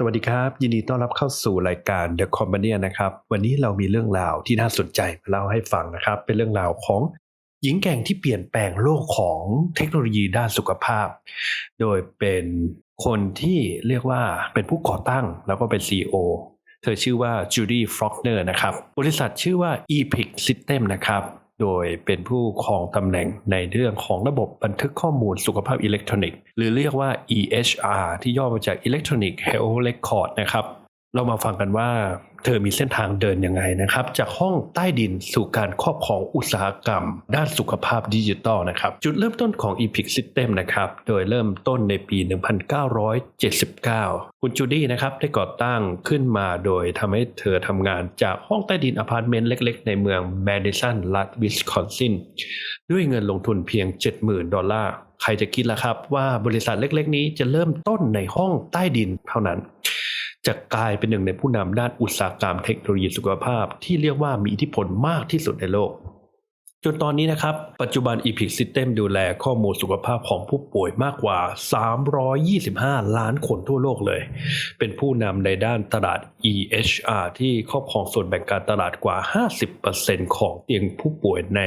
สวัสดีครับ ยินดีต้อนรับเข้าสู่รายการ The Companion นะครับ วันนี้เรามีเรื่องราวที่น่าสนใจมาเล่าให้ฟังนะครับ เป็นเรื่องราวของหญิงแก่งที่เปลี่ยนแปลงโลกของเทคโนโลยีด้านสุขภาพ โดยเป็นคนที่เรียกว่าเป็นผู้ก่อตั้งแล้วก็เป็น CEO เธอชื่อว่าจูดี้ฟรอกเนอร์นะครับ บริษัทชื่อว่า Epic System นะครับ โดยเป็นผู้ครองตำแหน่งในเรื่องของระบบบันทึกข้อมูลสุขภาพอิเล็กทรอนิกส์ หรือเรียกว่า EHR ที่ย่อมาจาก Electronic Health Record นะครับ เรามาฟังกันว่าเธอมีเส้นทางเดินยังไงนะครับ จากห้องใต้ดินสู่การครอบครองอุตสาหกรรม ด้านสุขภาพดิจิทัลนะครับ จุดเริ่มต้นของ Epic System นะครับ โดยเริ่มต้นในปี 1979 คุณจูดี้นะครับได้ก่อตั้งขึ้นมาโดยทำให้เธอทำงานจากห้องใต้ดินอพาร์ตเมนต์เล็กๆ ในเมืองแมดิสันรัฐวิสคอนซินด้วยเงินลงทุนเพียง 70,000 ดอลลาร์ใครจะคิดล่ะครับว่าบริษัทเล็ก ๆ นี้จะเริ่มต้นในห้องใต้ดินเท่านั้น จะกลายเป็นหนึ่งในผู้นำด้านอุตสาหกรรมเทคโนโลยีสุขภาพ ที่เรียกว่ามีอิทธิพลมากที่สุดในโลก จนตอนนี้นะครับ ปัจจุบัน Epic System ดูแลข้อมูลสุขภาพของผู้ป่วยมากกว่า 325 ล้านคนทั่วโลกเลย เป็นผู้นำในด้านตลาด EHR ที่ครอบครองส่วนแบ่งการตลาดกว่า 50%ของเตียงผู้ป่วยใน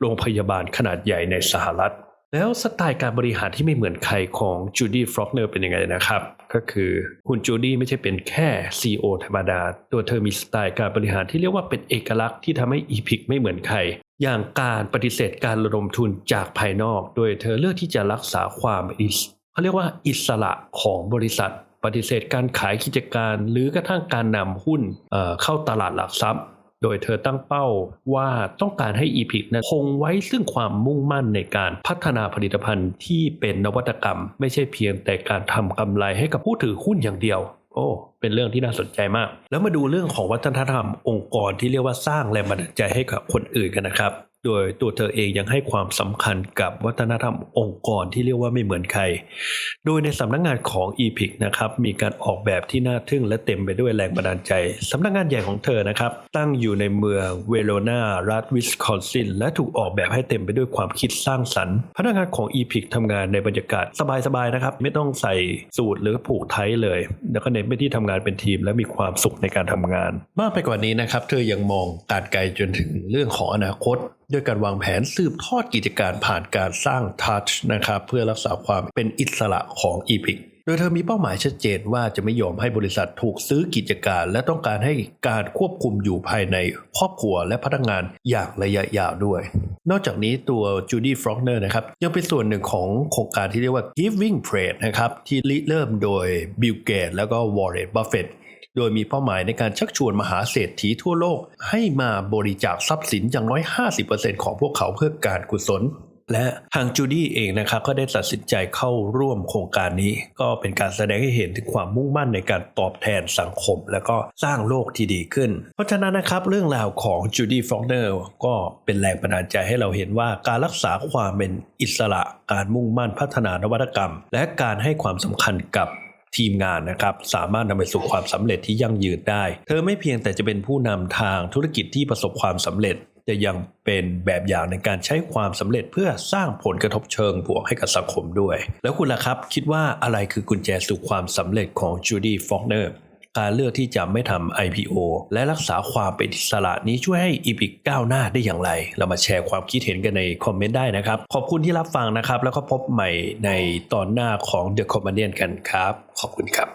โรงพยาบาลขนาดใหญ่ในสหรัฐ แล้วสไตล์การบริหารที่ไม่เหมือนใครของจูดี้ฟรอกเนอร์เป็นยังไงนะครับ ก็คือคุณจูดี้ไม่ใช่เป็นแค่ CEO ธรรมดา ตัวเธอมีสไตล์การบริหารที่เรียกว่าเป็นเอกลักษณ์ที่ทำให้ EPIC ไม่เหมือนใคร อย่างการปฏิเสธการระดมทุนจากภายนอก โดยเธอเลือกที่จะรักษาความอิสเขาเรียกว่าอิสระของบริษัท ปฏิเสธการขายกิจการ หรือกระทั่งการนำหุ้นเเข้าตลาดหลักทรัพย์ โดยเธอตั้งเป้าว่าต้องการให้ EPIC นั้นคงไว้ซึ่งความมุ่งมั่นในการพัฒนาผลิตภัณฑ์ที่เป็นนวัตกรรม ไม่ใช่เพียงแต่การทำกำไรให้กับผู้ถือหุ้นอย่างเดียวโอ้เป็นเรื่องที่น่าสนใจมาก แล้วมาดูเรื่องของวัฒนธรรมองค์กรที่เรียกว่าสร้างแรงบันดาลใจให้กับคนอื่นกันนะครับโดยตัวเธอเองยังให้ความสำคัญกับวัฒนธรรมองค์กรที่เรียกว่าไม่เหมือนใคร โดยในสำนักงานของ EPIC นะครับมีการออกแบบที่น่าทึ่งและเต็มไปด้วยแรงบันดาลใจสำนักงานใหญ่ของเธอนะครับ ตั้งอยู่ในเมืองเวโรนารัฐวิสคอนซิน และถูกออกแบบให้เต็มไปด้วยความคิดสร้างสรรค์ พนักงานของ EPIC ทำงานในบรรยากาศสบายๆนะครับ ไม่ต้องใส่สูทหรือผูกไทเลย แล้วก็เน้นไปที่ทำงานเป็นทีม และมีความสุขในการทำงาน มากไปกว่านี้นะครับเธอยังมองการไกลจนถึงเรื่องของอนาคตด้วยการวางแผนสืบทอดกิจการผ่านการสร้างทัชนะครับเพื่อรักษาความเป็นอิสระของ EPIC โดยเธอมีเป้าหมายชัดเจนว่าจะไม่ยอมให้บริษัทถูกซื้อกิจการ และต้องการให้การควบคุมอยู่ภายในครอบครัวและพนักงานอย่างระยะยาวด้วย นอกจากนี้ตัวจูดี้ฟรอกเนอร์นะครับยังเป็นส่วนหนึ่งของโครงการที่เรียกว่า Giving Trade นะครับที่ริเริ่มโดยบิลเกตแล้วก็วอร์เรนบัฟเฟตโดยมีเป้าหมายในการชักชวนมหาเศรษฐีทั่วโลก ให้มาบริจาคทรัพย์สินอย่างน้อย 50%ของพวกเขาเพื่อการกุศล และทางจูดี้เองนะครับก็ได้ตัดสินใจเข้าร่วมโครงการนี้ ก็เป็นการแสดงให้เห็นถึงความมุ่งมั่นในการตอบแทนสังคม และก็สร้างโลกที่ดีขึ้น เพราะฉะนั้นนะครับเรื่องราวของจูดี้ฟอกเนอร์ก็เป็นแรงบันดาลใจให้เราเห็นว่าการรักษาความเป็นอิสระ การมุ่งมั่นพัฒนานวัตกรรม และการให้ความสำคัญกับทีมงานนะครับสามารถนำไปสู่ความสำเร็จที่ยั่งยืนได้ เธอไม่เพียงแต่จะเป็นผู้นำทางธุรกิจที่ประสบความสำเร็จ จะยังเป็นแบบอย่างในการใช้ความสำเร็จเพื่อสร้างผลกระทบเชิงบวกให้กับสังคมด้วย แล้วคุณล่ะครับคิดว่าอะไรคือกุญแจสู่ความสำเร็จของจูดี้ฟอกเนอร์การเลือกที่จะไม่ทำ IPO และรักษาความเป็นอิสระนี้ช่วยให้ EPIC ก้าวหน้าได้อย่างไร เรามาแชร์ความคิดเห็นกันในคอมเมนต์ได้นะครับ ขอบคุณที่รับฟังนะครับ แล้วก็พบใหม่ในตอนหน้าของ The Companion กันครับ ขอบคุณครับ